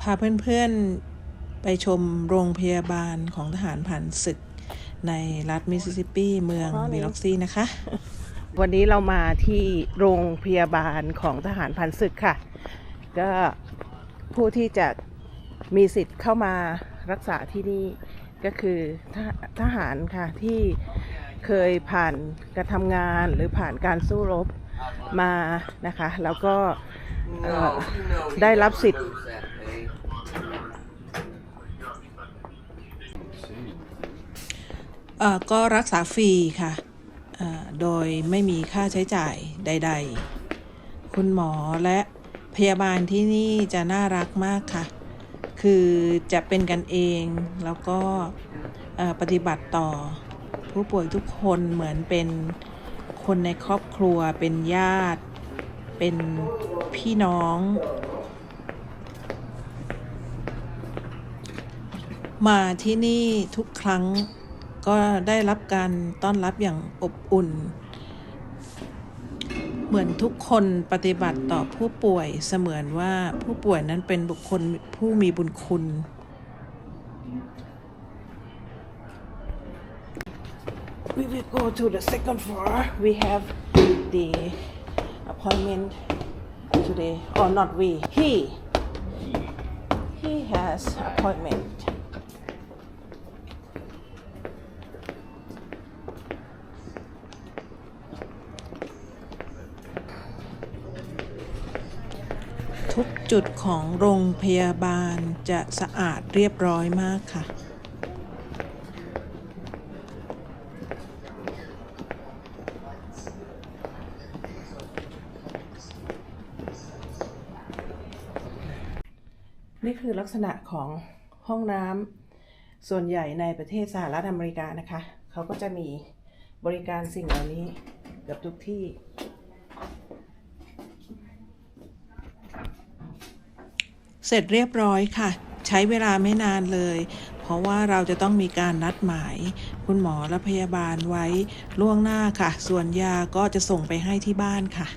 พาเพื่อนๆไปชมโรงพยาบาลของทหารผ่านศึกในรัฐมิสซิสซิปปีเมืองมิล็อกซี่นะคะ วันนี้เรามาที่โรงพยาบาลของทหารผ่านศึกค่ะ ก็ผู้ที่จะมีสิทธิ์เข้ามารักษาที่นี่ก็คือทหทหารค่ะที่เคยผ่านการทำงานหรือผ่านการสู้รบมานะคะ แล้วก็ได้รับสิทธิ์ เอ่อ ก็รักษาฟรีค่ะ โดยไม่มีค่าใช้จ่ายใด ๆ คุณหมอและพยาบาลที่นี่จะน่ารักมากค่ะ คือจะเป็นกันเองแล้วก็ปฏิบัติต่อผู้ป่วยทุกคนเหมือนเป็นคนในครอบครัว เป็นญาติ เป็นพี่น้อง มาที่นี่ทุกครั้ง ก็ได้รับการต้อนรับอย่างอบอุ่น เหมือนทุกคนปฏิบัติต่อผู้ป่วยเสมือนว่าผู้ป่วยนั้นเป็นบุคคลผู้มีบุญคุณ We will go to the second floor. We have the appointment today. Or not we. He. He has appointment. ทุกจุดของโรงพยาบาลจะสะอาดเรียบร้อยมากค่ะ นี่คือลักษณะของห้องน้ำส่วนใหญ่ในประเทศสหรัฐอเมริกานะคะ เขาก็จะมีบริการสิ่งเหล่านี้เกือบทุกที่ เสร็จเรียบร้อยค่ะ ใช้เวลาไม่นานเลย เพราะว่าเราจะต้องมีการนัดหมาย คุณหมอและพยาบาลไว้ล่วงหน้าค่ะ ส่วนยาก็จะส่งไปให้ที่บ้านค่ะ